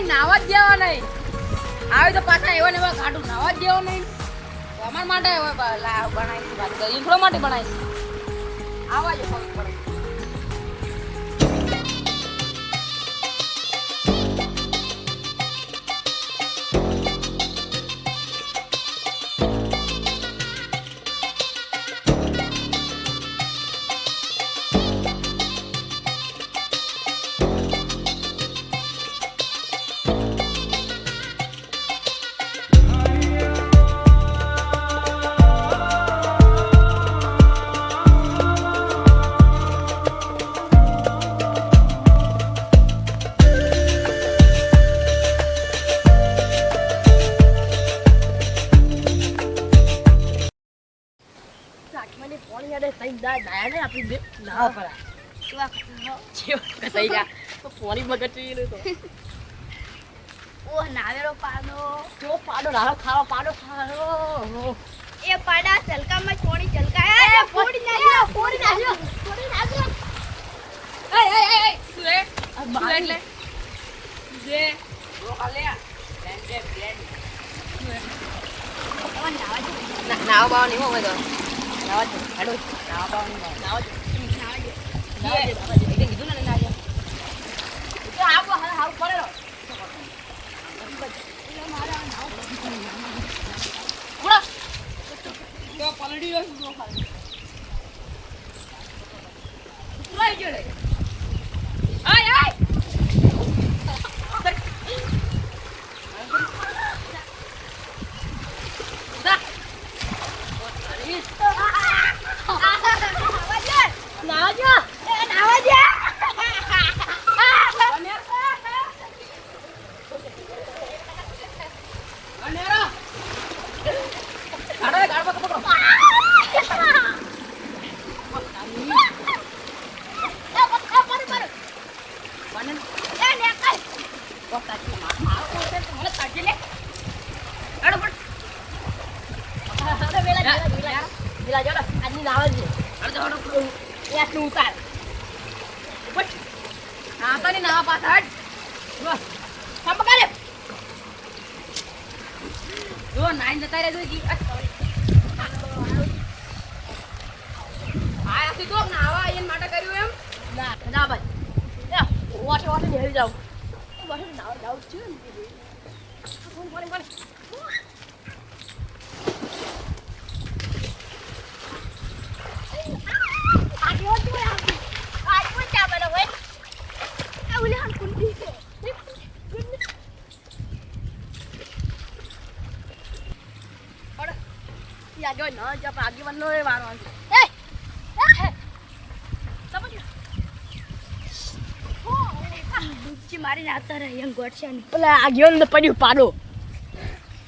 કોઈ નાવા જ દેવા નહીં. આવે તો પાછા એવા ને એવા કાઢું નાવા જ દેવા નહીં. અમારા માટે હવે બ- બનાવી વાત કરી માટે બનાવી આવા જ ખબર પડે. એ પાડા ચલકામાં છોડી ચલકાયા ફોડી નાખ્યો ફોડી નાખ્યો એ એ એ એ શું રે શું રે જે. રોકા લે જો હોય તો પલડી ગયો શું ખાલી લઈ ગયો લે આય આય નાવા જો નાવા જો એ નાવા જો અનેરો ગાડો ગાડો પકડો બને એ નેકલ પોતાથી મારો પોતે મને તાજી લે ગાડો પણ અરે વેલા વેલા વેલા વેલા જોડો આજની નાવા જ ગાડો ગાડો એ આટલું ઉતાર બસ ના તો ની ના પાછા હટ જો કામ કરે જો નાઈન જતા રહેજો જી આ સીધો નાવા આયન માટે કર્યું એમ ના ના ભાઈ એ વાટે વાટે નેહરી જાવ વાટે નાવ જાવ છે ને કોણ કોણ કોણ આગે હો તું આગ આગ પણ ચા બનો હોય આ ઉલે હન કુંડી છે યા જો ન જપ આગેવાન નો એ વારો સમજ મારી નાતા રહી એમ ગોઠશે ને. પેલા આગેવાન ને પડ્યું પાડો.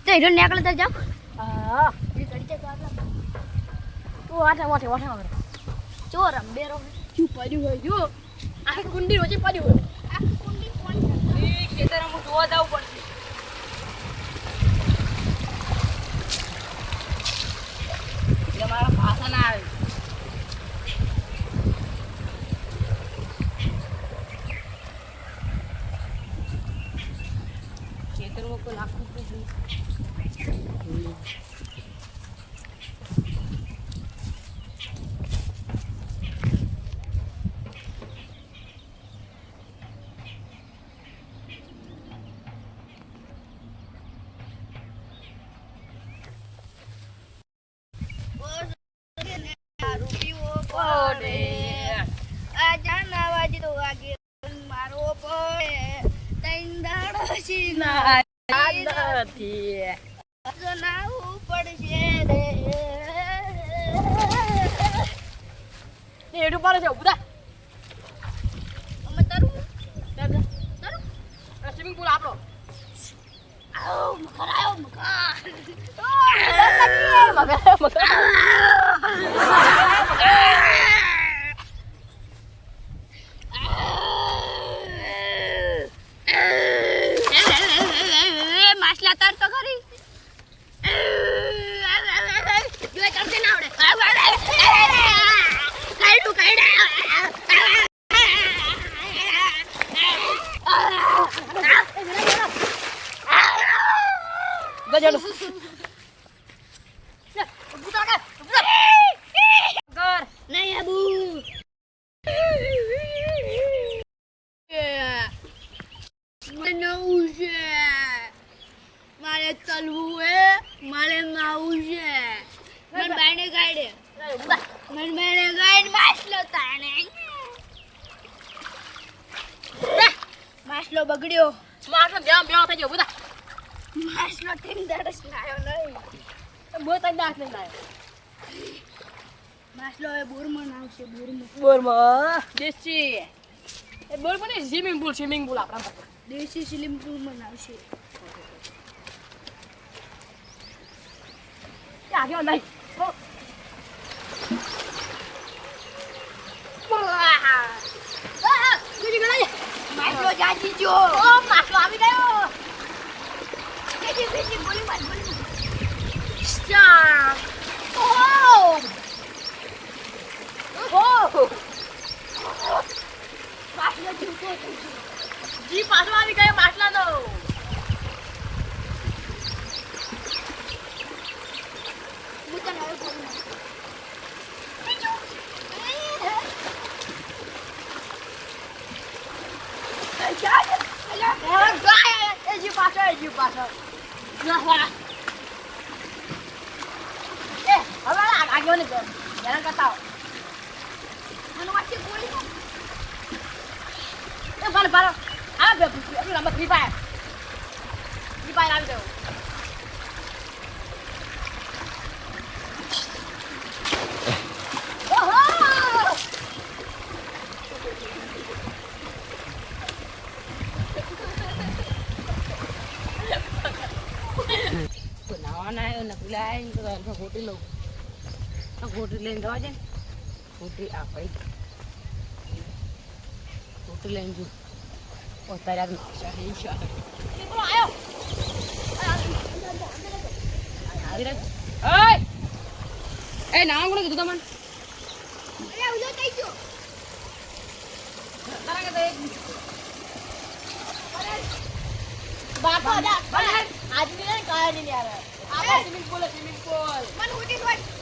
તો હીરો નેકળ તો જાવ હા તો તું વાટે વાટે વાટે આવે ચોર અંબેરો શું પડ્યું હોય? જો. આખી કુંડી રોજે પડ્યું હોય. આ કુંડી કોણ એ ખેતર હું જોવા જવું પડશે મારા ભાષા ના આવે. ખેતરમાં કોઈ નાખવું પડશે રૂપિયો પડે આ જાના તો વાગે મારો પડે તૈન દાડો સીના નથી જનાવું પડશે રે. એડું પાડે છે ઊભા અમે તારું? તારું તારું સ્વિમિંગ પુલ આપણો. આવ મકર આવ મકર મગર Ah! મારે તલવું હે મારે નાવું છે. મને બાયને ગાડે. મને બાયને ગાડ માસલો તાણે. માસલો બગડ્યો. માણસનો બેહો બેહો થઈ ગયો, થા. માસલો ટીમ દાડસ લાયો નહીં. બહુ તઈ દાંત નહીં લાયો. માસલો હવે બોરમાં આવશે બોરમાં. બોરમાં? દેશી. એ બોરમાં સ્વિમિંગ પુલ સ્વિમિંગ પુલ આપણા દેશી સ્વિમિંગ પૂલમાં નાવશે એ થઈ ગયો જી પાછો આવી ગયો માછલાનો હું તને હવે ગોલી માર એ જી પાછો એ જી પાછો ના વાળા એ હવે આ આગળ ને કર હેરાન કરતા હો. મને વાંચી ગોલી માર એ ભાલો ભાલો આ બે આપણી number Free Fire Free Fire આવી ગયો ઓહો તો નાવાના આવ્યો ને પેલા આવીને તો ખોટી લઉં તો ખોટી લઈને જવા ને. આ આપણી ખોટી લઈને જો. અત્યારે આ નાવશે એ છે આવ્યો આવી રહ્યો એ નામ કોને કીધું તમને? અરે ઉલો થઈ ગયો તારા કે બાપા. દા આદમી ને કાયા નહીં યાર આ સ્વિમિંગ પુલ સ્વિમિંગ પુલ મને ગઈ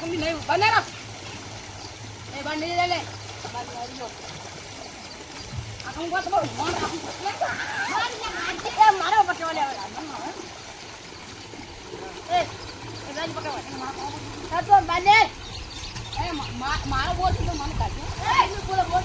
સોરી હમણાં આજી બેઠો આ એ બને તારી ઓ તારી ઓ તારી બને બને બને બને મન કાઢે તમે ઓ તારી આઈ યાર ઓ તારી બનેર તમારે કમી નહીં બનેર એ બંને લે લે આ કમ કો તમારું મન રાખું એ મારો પકડવા લેવા એ એ ગાડી પકડવા તો બંને એ મારો બોલ છે તો મને કાઢજો એ સ્વિમિંગ પૂલ બોલ